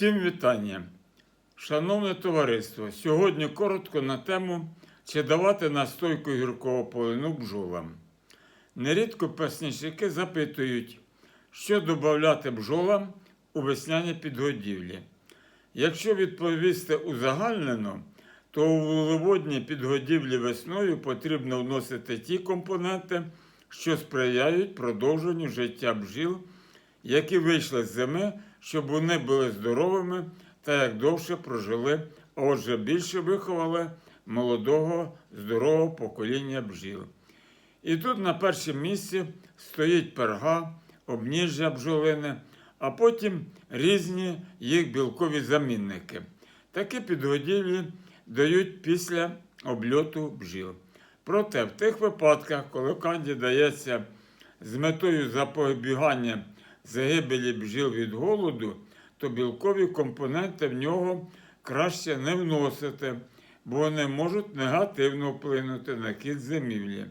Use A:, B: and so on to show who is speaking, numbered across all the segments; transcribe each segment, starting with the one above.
A: Всім вітання. Шановне товариство, сьогодні коротко на тему, чи давати настойку гіркого полину бджолам. Нерідко паснічники запитують, що додати бджолам у весняні підгодівлі. Якщо відповісти узагальнено, то у вуглеводні підгодівлі весною потрібно вносити ті компоненти, що сприяють продовженню життя бджіл, які вийшли з зими, щоб вони були здоровими та як довше прожили, а отже більше виховали молодого здорового покоління бджіл. І тут на першому місці стоїть перга, обніжжя бджолини, а потім різні їх білкові замінники. Такі підгодівлі дають після обльоту бджіл. Проте в тих випадках, коли канді дається з метою запобігання загибелі бджіл від голоду, то білкові компоненти в нього краще не вносити, бо вони можуть негативно вплинути на кіт зимівлі.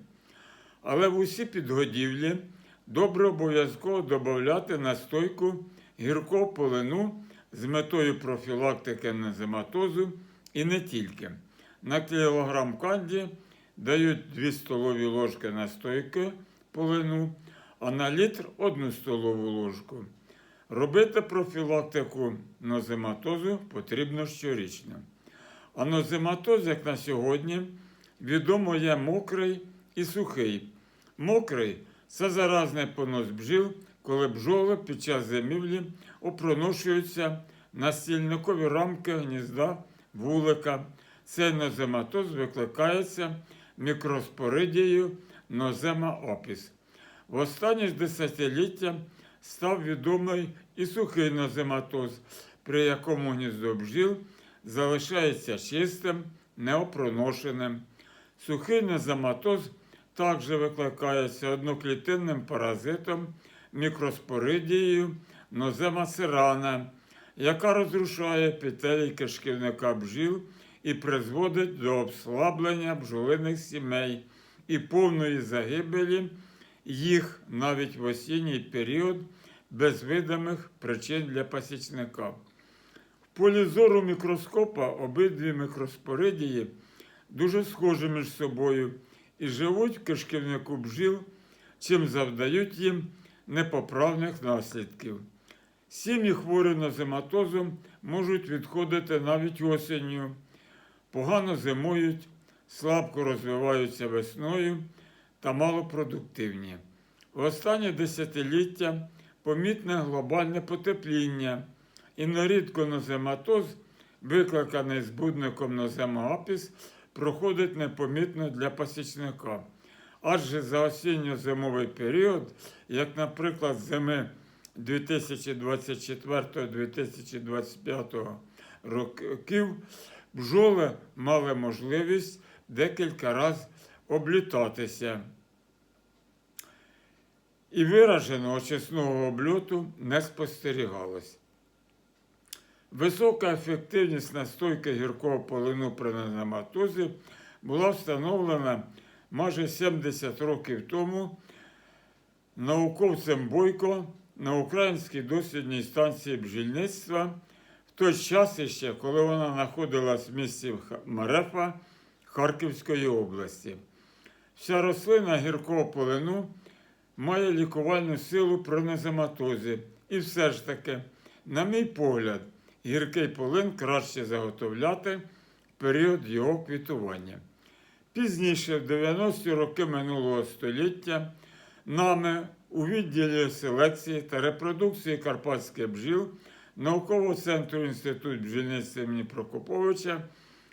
A: Але в усі підгодівлі добре обов'язково додати настойку гіркого полину з метою профілактики незематозу і не тільки. На кілограм канді дають 2 столові ложки настойки полину, а на літр 1 столову ложку. Робити профілактику нозематозу потрібно щорічно. А нозематоз, як на сьогодні, відомо є мокрий і сухий. Мокрий це заразний понос бджіл, коли бджоли під час зимівлі опроношуються на стільникові рамки гнізда вулика. Цей нозематоз викликається мікроспоридією нозема опіс. В останні ж десятиліття став відомий і сухий нозематоз, при якому гніздо бджіл залишається чистим, неопроношеним. Сухий нозематоз також викликається одноклітинним паразитом мікроспоридією нозема сирана, яка розрушає петелі кишківника бджіл і призводить до обслаблення бджолиних сімей і повної загибелі їх навіть в осінній період без видимих причин для пасічника. В полі зору мікроскопа обидві мікроспоридії дуже схожі між собою і живуть в кишківнику бджіл, чим завдають їм непоправних наслідків. Сім'ї хворі на зематозом можуть відходити навіть осінню, погано зимують, слабко розвиваються весною та малопродуктивні. В останнє десятиліття помітне глобальне потепління, і нерідко нозематоз, викликаний збудником ноземоапіс, проходить непомітно для пасічника. Адже за осінньо-зимовий період, як, наприклад, зими 2024-2025 років, бджоли мали можливість декілька разів облітатися. І вираженого очисного обльоту не спостерігалось. Висока ефективність настойки гіркого полину при незематозі була встановлена майже 70 років тому науковцем Бойко на Українській дослідній станції бджільництва в той час іще, коли вона знаходилась в місті Марефа Харківської області. Вся рослина гіркого полину має лікувальну силу при незематозі. І все ж таки, на мій погляд, гіркий полин краще заготовляти в період його квітування. Пізніше, в 90-ті роки минулого століття, нами у відділі селекції та репродукції карпатських бджіл наукового центру Інститут бджільництва імені Прокоповича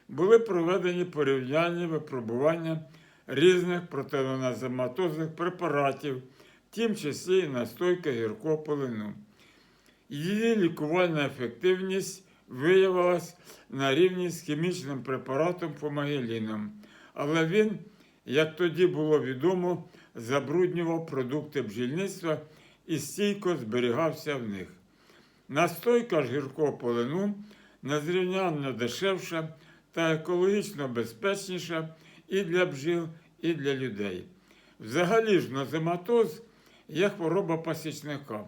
A: були проведені порівняльні випробування різних протинозематозних препаратів, в тім числі і настойка гіркого полину. Її лікувальна ефективність виявилась на рівні з хімічним препаратом фомагеліном, але він, як тоді було відомо, забруднював продукти бджільництва і стійко зберігався в них. Настойка ж гіркого полину незрівнянно дешевша та екологічно безпечніша і для бджіл, і для людей. Взагалі ж нозематоз є хвороба пасічника,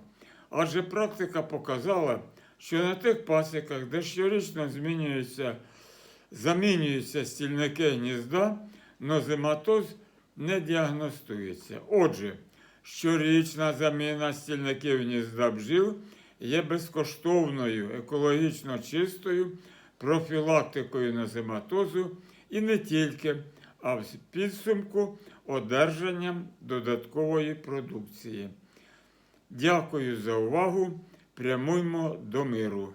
A: адже практика показала, що на тих пасіках, де щорічно змінюються, замінюються стільники гнізда, нозематоз не діагностується. Отже, щорічна заміна стільників гнізда бджіл є безкоштовною, екологічно чистою профілактикою нозематозу і не тільки, а в підсумку одержанням додаткової продукції. Дякую за увагу. Прямуймо до миру.